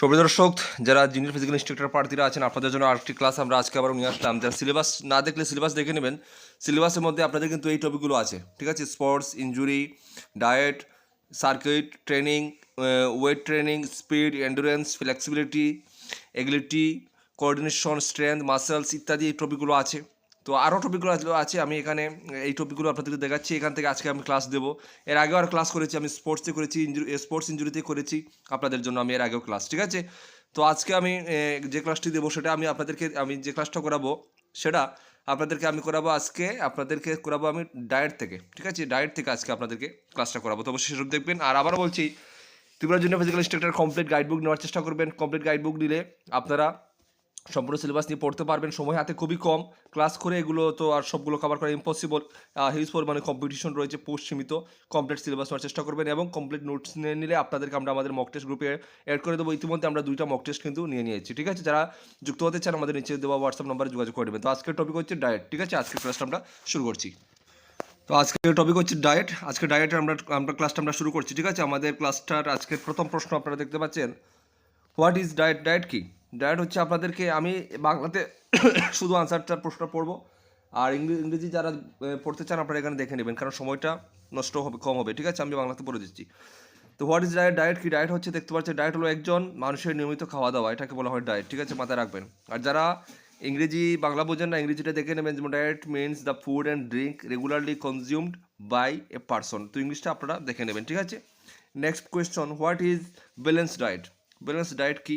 সুপ্রিয় দর্শক, যারা জুনিয়র ফিজিক্যাল ইনস্ট্রাক্টর প্রার্থীরা আছেন, আপনাদের জন্য আরেকটি ক্লাস আমরা আজকে আবার নিয়ে আসলাম। যারা সিলেবাস না দেখলে সিলেবাস দেখে নেবেন। সিলেবাসের মধ্যে আপনাদের কিন্তু এই টপিকগুলো আছে, ঠিক আছে? Sports injury diet circuit training weight training speed endurance flexibility agility coordination strength muscles ইত্যাদি এই টপিকগুলো আছে। তো আরও টপিকগুলো আছে, আমি এখানে, এই টপিকগুলো আপনাদেরকে দেখাচ্ছি, এখান থেকে আজকে আমি ক্লাস দেবো। এর আগেও আর ক্লাস করেছি, আমি স্পোর্টসে করেছি ইঞ্জুরি স্পোর্টস ইঞ্জুরিতে করেছি, আপনাদের জন্য আমি এর আগেও ক্লাস ঠিক আছে? তো আজকে আমি যে ক্লাসটি দেবো সেটা আমি আপনাদেরকে, আমি যে ক্লাসটা করাবো, সেটা আপনাদেরকে আমি করাবো আজকে, আপনাদেরকে করাবো আমি ডায়েট থেকে, ঠিক আছে? ডায়েট থেকে আজকে আপনাদেরকে ক্লাসটা করাবো। তো অবশ্যই সেসব দেখবেন। আর আবারও বলছি, Tripura junior physical instructor complete guide book নেওয়ার চেষ্টা করবেন। কমপ্লিট গাইড বুক নিলে আপনারা সম্পূর্ণ সিলেবাস নিয়ে পড়তে পারবেন। সময় হাতে খুবই কম। ক্লাস করে এগুলো তো আর সবগুলো কভার করা ইম্পসিবল হিউজ পরিমাণে কম্পিটিশন রয়েছে পোস্ট সীমিত কমপ্লিট সিলেবাস নেওয়ার চেষ্টা করবেন এবং কমপ্লিট নোটস নিয়ে নিলে আপনাদেরকে আমরা আমাদের মক টেস্ট গ্রুপে অ্যাড করে দেবো। ইতিমধ্যে আমরা দুইটা মক টেস্ট কিন্তু নিয়ে নিয়েছি। ঠিক আছে? যারা যুক্ত হতে চান আমাদের নিচে দেওয়া হোয়াটসঅ্যাপ নাম্বারে যোগাযোগ করে দেবেন তো আজকের টপিক হচ্ছে ডায়েট ঠিক আছে? আজকের ক্লাসটা আমরা শুরু করছি। তো আজকের টপিক হচ্ছে ডায়েট আজকে ডায়েটে আমরা আমরা ক্লাসটা আমরা শুরু করছি। ঠিক আছে? আমাদের ক্লাসটার আজকের প্রথম প্রশ্ন আপনারা দেখতে পাচ্ছেন। হোয়াট ইজ ডায়েট ডায়েট কি? ডায়েট হচ্ছে আপনাদেরকে আমি বাংলাতে শুধু আনসারটার প্রশ্ন পড়ব। আর ইংরে- ইংরেজি যারা পড়তে চান আপনারা এখানে দেখে নেবেন, কারণ সময়টা নষ্ট হবে, কম হবে। ঠিক আছে, আমি বাংলাতে পড়ে দিচ্ছি। তো হোয়াট ইজ ডায়েট ডায়েট কি? ডায়েট হচ্ছে, দেখতে পাচ্ছেন ডায়েট হলো একজন মানুষের নিয়মিত খাওয়া দাওয়া এটাকে বলা হয় ডায়েট ঠিক আছে, মাথায় রাখবেন। আর যারা ইংরেজি, বাংলা বোঝেন না, ইংরেজিটা দেখে নেবেন, যেমন diet means the food and drink regularly consumed by a person তো ইংলিশটা আপনারা দেখে নেবেন, ঠিক আছে? Next question what is balance diet balance diet কি?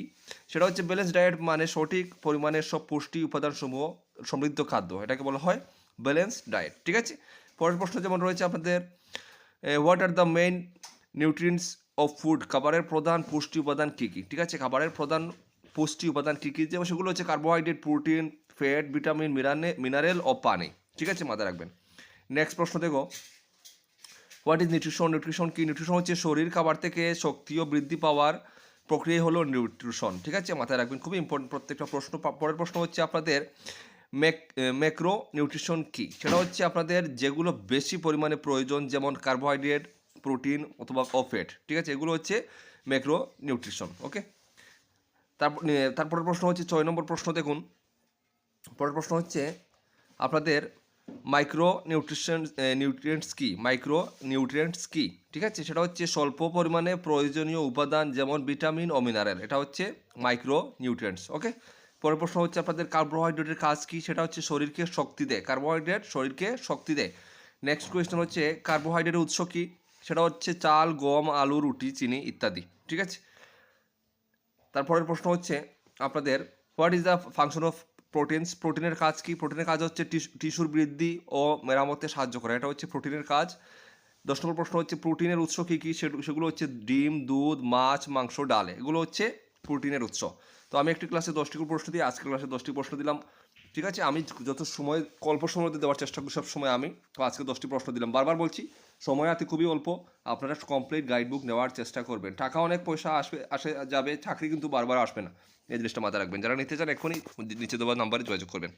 সেটা হচ্ছে ব্যালেন্স ডায়েট মানে সঠিক পরিমাণে সব পুষ্টি উপাদানসমূহ সমৃদ্ধ খাদ্য, এটাকে বলা হয় ব্যালেন্স ডায়েট ঠিক আছে? পরের প্রশ্ন যেমন রয়েছে আপনাদের what are the main nutrients of food খাবারের প্রধান পুষ্টি উপাদান কী কী? ঠিক আছে? খাবারের প্রধান পুষ্টি উপাদান কী কী? যেমন সেগুলো হচ্ছে carbohydrate protein fat vitamin mineral mineral ও পানি, ঠিক আছে? মাথায় রাখবেন। নেক্সট প্রশ্ন দেখো। হোয়াট ইজ নিউট্রিশন নিউট্রিশন কি? নিউট্রিশন হচ্ছে শরীর খাবার থেকে শক্তি ও বৃদ্ধি পাওয়ার প্রক্রিয়া হলো নিউট্রিশন, ঠিক আছে? মাথায় রাখবেন, খুবই ইম্পর্টেন্ট প্রত্যেকটা প্রশ্ন। পরের প্রশ্ন হচ্ছে আপনাদের ম্যাক্রো নিউট্রিশন কি? সেটা হচ্ছে আপনাদের যেগুলো বেশি পরিমাণে প্রয়োজন, যেমন কার্বোহাইড্রেট, প্রোটিন অথবা অফেট ঠিক আছে? এগুলো হচ্ছে ম্যাক্রো নিউট্রিশন, ওকে? তারপর তারপরের প্রশ্ন হচ্ছে, ছয় নম্বর প্রশ্ন দেখুন। পরের প্রশ্ন হচ্ছে, আপনাদের মাইক্রো নিউট্রিশন নিউট্রিয়েন্টস কি? মাইক্রো নিউট্রিয়েন্টস কি? ঠিক আছে? সেটা হচ্ছে স্বল্প পরিমাণে প্রয়োজনীয় উপাদান যেমন ভিটামিন ও মিনারেল এটা হচ্ছে মাইক্রো নিউট্রিয়েন্টস ওকে পরের প্রশ্ন হচ্ছে আপনাদের কার্বোহাইড্রেটের কাজ কি? সেটা হচ্ছে শরীরকে শক্তি দেয়। কার্বোহাইড্রেট শরীরকে শক্তি দেয়। নেক্সট কোয়েশ্চেন হচ্ছে কার্বোহাইড্রেটের উৎস কী? সেটা হচ্ছে চাল, গম, আলু, রুটি, চিনি ইত্যাদি, ঠিক আছে? তারপরের প্রশ্ন হচ্ছে আপনাদের what is the function of proteins প্রোটিনের কাজ কি? প্রোটিনের কাজ হচ্ছে টিস্যুর বৃদ্ধি ও মেরামতে সাহায্য করা। এটা হচ্ছে প্রোটিনের কাজ। দশ নম্বর প্রশ্ন হচ্ছে প্রোটিনের উৎস কী কী? সেগুলো- হচ্ছে ডিম, দুধ, মাছ, মাংস, ডাল। এগুলো হচ্ছে প্রোটিনের উৎস। তো আমি একটি ক্লাসে দশটি প্রশ্ন দিই, আজকের ক্লাসে দশটি প্রশ্ন দিলাম। ঠিক আছে? আমি যত সময়, অল্প সময় দেওয়ার চেষ্টা করি সব সময় আমি। তো আজকে দশটি প্রশ্ন দিলাম। বারবার বলছি, সময় হাতে খুবই অল্প। আপনারা কমপ্লিট গাইড বুক নেওয়ার চেষ্টা করবেন। টাকা অনেক পয়সা আসবে, আসে, যাবে, চাকরি কিন্তু বারবার আসবে না। এই জিনিসটা মাথায় রাখবেন। যারা নিতে চান এখনই নিচে দেওয়ার নাম্বারে যোগাযোগ করবেন।